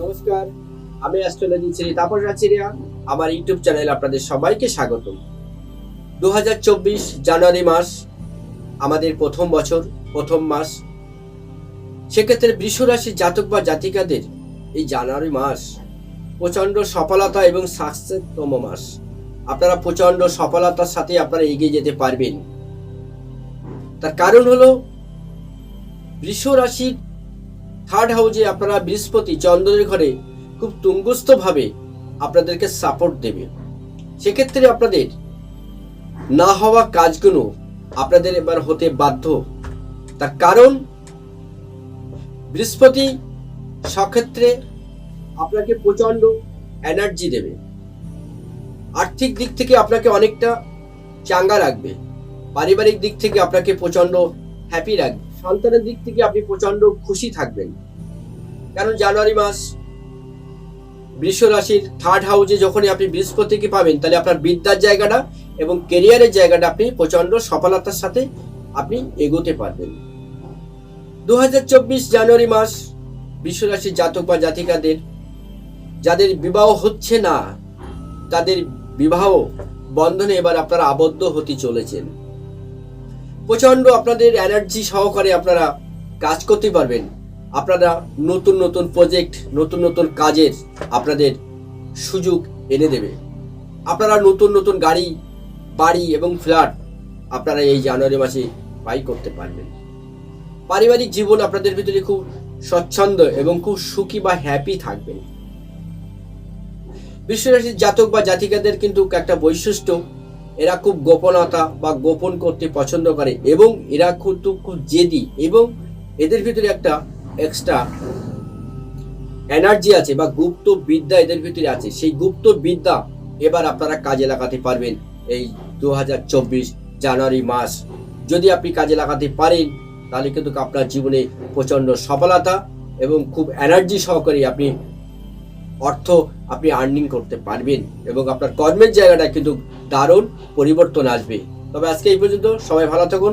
নমস্কার, আমি অ্যাস্ট্রোলজি শ্রী তাপস রাচিরিয়া আমার ইউটিউব চ্যানেলে আপনাদের সবাইকে স্বাগত দুহাজার চব্বিশ জানুয়ারি মাস, আমাদের প্রথম বছর, প্রথম মাস। সেক্ষেত্রে বৃষ রাশির জাতক বা জাতিকাদের এই জানুয়ারি মাস প্রচণ্ড সফলতা এবং সাকসেসতম মাস। আপনারা প্রচণ্ড সফলতার সাথে আপনারা এগিয়ে যেতে পারবেন। তার কারণ হলো, বৃষ রাশির থার্ড হাউসে আপনারা বৃহস্পতি চন্দ্রের ঘরে খুব তুঙ্গস্থভাবে আপনাদেরকে সাপোর্ট দেবে। সেক্ষেত্রে আপনাদের না হওয়া কাজগুলো আপনাদের এবার হতে বাধ্য। তার কারণ, বৃহস্পতি সক্ষেত্রে আপনাকে প্রচণ্ড এনার্জি দেবে। আর্থিক দিক থেকে আপনাকে অনেকটা চাঙ্গা রাখবে। পারিবারিক দিক থেকে আপনাকে প্রচণ্ড হ্যাপি রাখবে। সন্তানের দিক থেকে আপনি প্রচণ্ড খুশি থাকবেন। কারণ জানুয়ারি মাস, বৃষ রাশির থার্ড হাউসে যখনই আপনি বৃহস্পতিকে পাবেন, তাহলে আপনার বিদ্যার জায়গাটা এবং কেরিয়ারের জায়গাটা আপনি প্রচণ্ড সফলতার সাথে আপনি এগোতে পারবেন। দু হাজার চব্বিশ জানুয়ারি মাস, বৃষ রাশির জাতক বা জাতিকাদের, যাদের বিবাহ হচ্ছে না, তাদের বিবাহ বন্ধনে এবার আপনারা আবদ্ধ হতে চলেছেন। প্রচণ্ড আপনাদের এনার্জি সহকারে আপনারা কাজ করতে পারবেন। আপনারা নতুন নতুন প্রজেক্ট নতুন নতুন কাজের আপনাদের সুযোগ এনে দেবে। আপনারা নতুন নতুন গাড়ি, বাড়ি এবং ফ্ল্যাট আপনারা এই জানুয়ারি মাসে বাই করতে পারবেন। পারিবারিক জীবন আপনাদের ভিতরে খুব স্বচ্ছন্দ এবং খুব সুখী বা হ্যাপি থাকবেন। বিশ্বরাশির জাতক বা জাতিকাদের কিন্তু একটা বৈশিষ্ট্য এরা খুব গোপনতা বা গোপন করতে পছন্দ করে এবং এরা খুব খুব জেদি এবং এদের ভিতরে একটা এক্সট্রা এনার্জি আছে বা গুপ্ত বিদ্যা এদের ভিতরে আছে। সেই গুপ্ত বিদ্যা এবার আপনারা কাজে লাগাতে পারবেন এই দু হাজার চব্বিশ জানুয়ারি মাস। যদি আপনি কাজে লাগাতে পারেন, তাহলে কিন্তু আপনার জীবনে প্রচণ্ড সফলতা এবং খুব এনার্জি সহকারে আপনি অর্থ আপনি আর্নিং করতে পারবেন এবং আপনার কর্মের জায়গাটা কিন্তু দারুণ পরিবর্তন আসবে। তবে আজকে এই পর্যন্ত সবাই ভালো থাকুন।